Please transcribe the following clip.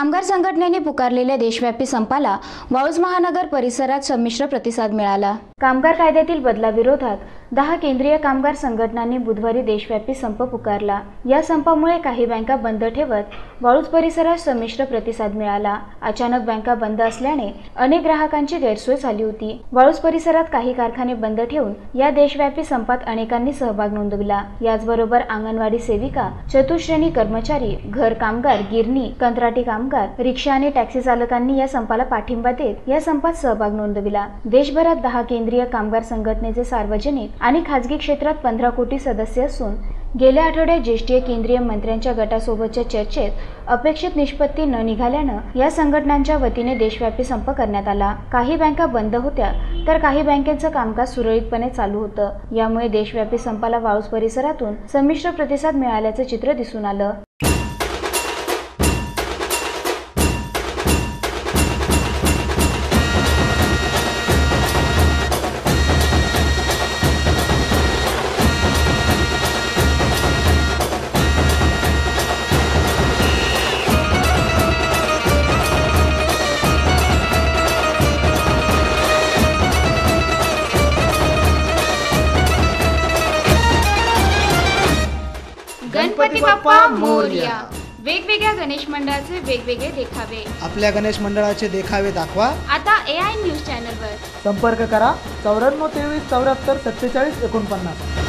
कामगार संघटनेने पुकारलेल्या देशव्यापी संपाला वाळूज महानगर परिसरात संमिश्र प्रतिसाद मिळाला. कामगार कायद्यातील बदलाविरोधात दहा केंद्रीय कामगार संघटनांनी बुधवारी देशव्यापी संप पुकारला. या संपामुळे काही बँका बंद ठेवत वाळूज परिसरात संमिश्र प्रतिसाद मिळाला. अचानक बँका बंद असल्याने अनेक ग्राहकांची गैरसोय झाली होती. वाळूज परिसरात काही कारखाने बंद ठेवून या देशव्यापी संपात अनेकांनी सहभाग नोंदविला. याचबरोबर अंगणवाडी सेविका चतुश्रेणी कर्मचारी घर कामगार गिरणी कंत्राटी कामगार रिक्षा आणि टॅक्सी चालकांनी या संपाला पाठिंबा देत या संपात सहभाग नोंदविला. देशभरात दहा केंद्रीय कामगार संघटनेचे सार्वजनिक आणि खाजगी क्षेत्रात पंधरा कोटी सदस्य असून गेल्या आठवड्यात ज्येष्ठीय केंद्रीय मंत्र्यांच्या गटासोबतच्या चर्चेत अपेक्षित निष्पत्ती न निघाल्यानं या संघटनांच्या वतीने देशव्यापी संप करण्यात आला. काही बँका बंद होत्या तर काही बँकेचं कामकाज सुरळीतपणे चालू होतं. यामुळे देशव्यापी संपाला वाळूस परिसरातून संमिश्र प्रतिसाद मिळाल्याचं चित्र दिसून आलं. गणपती बाप्पा मोरया. वेगवेगळ्या गणेश मंडळाचे वेगवेगळे देखावे. आपल्या गणेश मंडळाचे देखावे दाखवा. आता ए आय न्यूज चॅनलवर. संपर्क करा चौऱ्याण्णव तेवीस चौऱ्याहत्तर सत्तेचाळीस एकोणपन्नास.